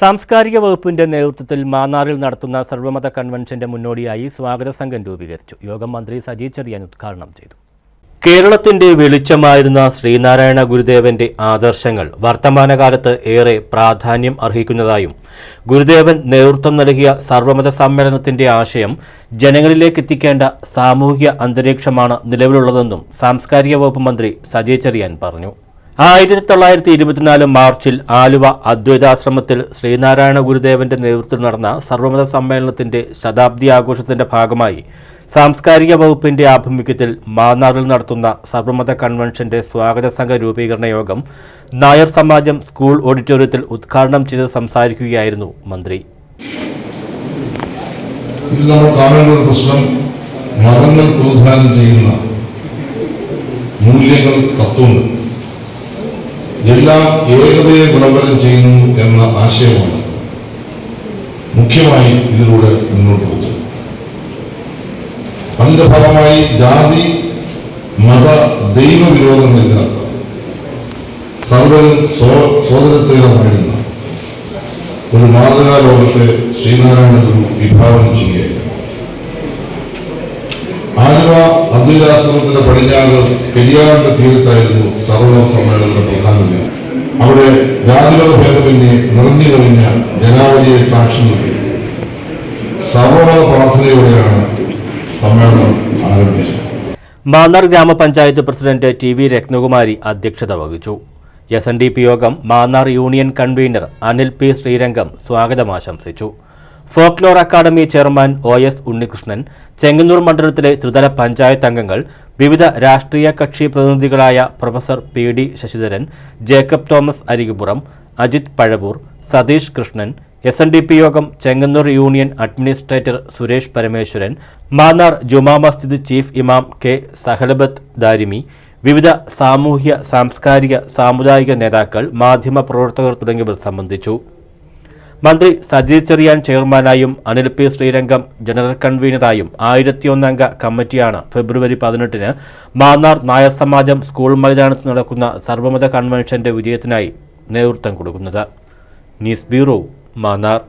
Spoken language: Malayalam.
സാംസ്കാരിക വകുപ്പിന്റെ നേതൃത്വത്തിൽ മാന്നാറിൽ നടത്തുന്ന സർവമത കൺവെൻഷന്റെ മുന്നോടിയായി സ്വാഗത സംഘം രൂപീകരിച്ചു. യോഗം മന്ത്രി സജി ചെറിയാൻ ഉദ്ഘാടനം ചെയ്തു. കേരളത്തിന്റെ വെളിച്ചമായിരുന്ന ശ്രീനാരായണ ഗുരുദേവന്റെ ആദർശങ്ങൾ വർത്തമാനകാലത്ത് ഏറെ പ്രാധാന്യം അർഹിക്കുന്നതായും ഗുരുദേവൻ നേതൃത്വം നൽകിയ സർവമത സമ്മേളനത്തിന്റെ ആശയം ജനങ്ങളിലേക്ക് എത്തിക്കേണ്ട സാമൂഹിക അന്തരീക്ഷമാണ് നിലവിലുള്ളതെന്നും സാംസ്കാരിക വകുപ്പ് മന്ത്രി സജി ചെറിയാൻ പറഞ്ഞു. ആയിരത്തി തൊള്ളായിരത്തി ഇരുപത്തിനാല് മാർച്ചിൽ ആലുവ അദ്വൈതാശ്രമത്തിൽ ശ്രീനാരായണ ഗുരുദേവന്റെ നേതൃത്വത്തിൽ നടന്ന സർവമത സമ്മേളനത്തിന്റെ ശതാബ്ദി ആഘോഷത്തിന്റെ ഭാഗമായി സാംസ്കാരിക വകുപ്പിന്റെ ആഭിമുഖ്യത്തിൽ മാന്നാറിൽ നടത്തുന്ന സർവമത കൺവെൻഷന്റെ സ്വാഗത സംഘ രൂപീകരണ യോഗം നായർ സമാജം സ്കൂൾ ഓഡിറ്റോറിയത്തിൽ ഉദ്ഘാടനം ചെയ്ത് സംസാരിക്കുകയായിരുന്നു മന്ത്രി. മൂല്യങ്ങൾ തത്വങ്ങൾ എല്ലാം ഏകതയെ വിളംബരം ചെയ്യുന്നു എന്ന ആശയമാണ് മുഖ്യമായി ഇതിലൂടെ മുന്നോട്ട് വച്ചത് അതിന്റെ ഫലമായി ജാതി മത ദൈവവിരോധങ്ങളില്ലാത്ത സർവരും സ്വ- സ്വതന്ത്രമായിരുന്ന ഒരു മാതൃകാ ലോകത്തെ ശ്രീനാരായണ ഗുരു വിഭാവനം ചെയ്യുകയായിരുന്നു ആലുവ അദ്വൈതാശ്രമത്തിന്റെ പടിഞ്ഞാറ് പെരിയാറിന്റെ തീരത്തായിരുന്നു സർവ സമ്മേളനത്തിന്റെ പ്രധാന. അവിടെ ജാതിമത ഭേദമന്യേ നിറഞ്ഞു കവിഞ്ഞ ജനാവലിയെ സാക്ഷി നിർത്തി സർവമത പ്രാർത്ഥനയോടെയാണ് സമ്മേളനം ആരംഭിച്ചത്. മാന്നാർ ഗ്രാമപഞ്ചായത്ത് പ്രസിഡന്റ് ടി വി രത്നകുമാരി അധ്യക്ഷത വഹിച്ചു. എസ് എൻ ഡി പി യോഗം Mannar union convener Anil P Sreerangam സ്വാഗതം ആശംസിച്ചു. Folklore academy chairman O S Unnikrishnan Chengannur മണ്ഡലത്തിലെ ത്രിതല പഞ്ചായത്ത് അംഗങ്ങൾ വിവിധ രാഷ്ട്രീയ കക്ഷി പ്രതിനിധികളായ professor P D Sasidharan Jacob Thomas Arikupuram Ajith Pazhavoor Satheesh Krishnan S N D P യോഗം Chengannur union administrator Suresh Parameswaran Mannar Juma Masjid chief ഇമാം കെ സഹലബത്ത് ദാരിമി വിവിധ സാമൂഹ്യ സാംസ്കാരിക സാമുദായിക നേതാക്കൾ മാധ്യമ പ്രവർത്തകർ തുടങ്ങിയവർ സംബന്ധിച്ചു. മന്ത്രി സജി ചെറിയാൻ ചെയർമാനായും അനിൽ പി ശ്രീരംഗം ജനറൽ കൺവീനറായും ആയിരത്തിയൊന്നംഗ കമ്മിറ്റിയാണ് ഫെബ്രുവരി പതിനെട്ടിന് മാന്നാർ നായർ സമാജം സ്കൂൾ മൈതാനത്ത് നടക്കുന്ന സർവമത കൺവെൻഷന്റെ വിജയത്തിനായി നേതൃത്വം കൊടുക്കുന്നത്. News bureau Mannar.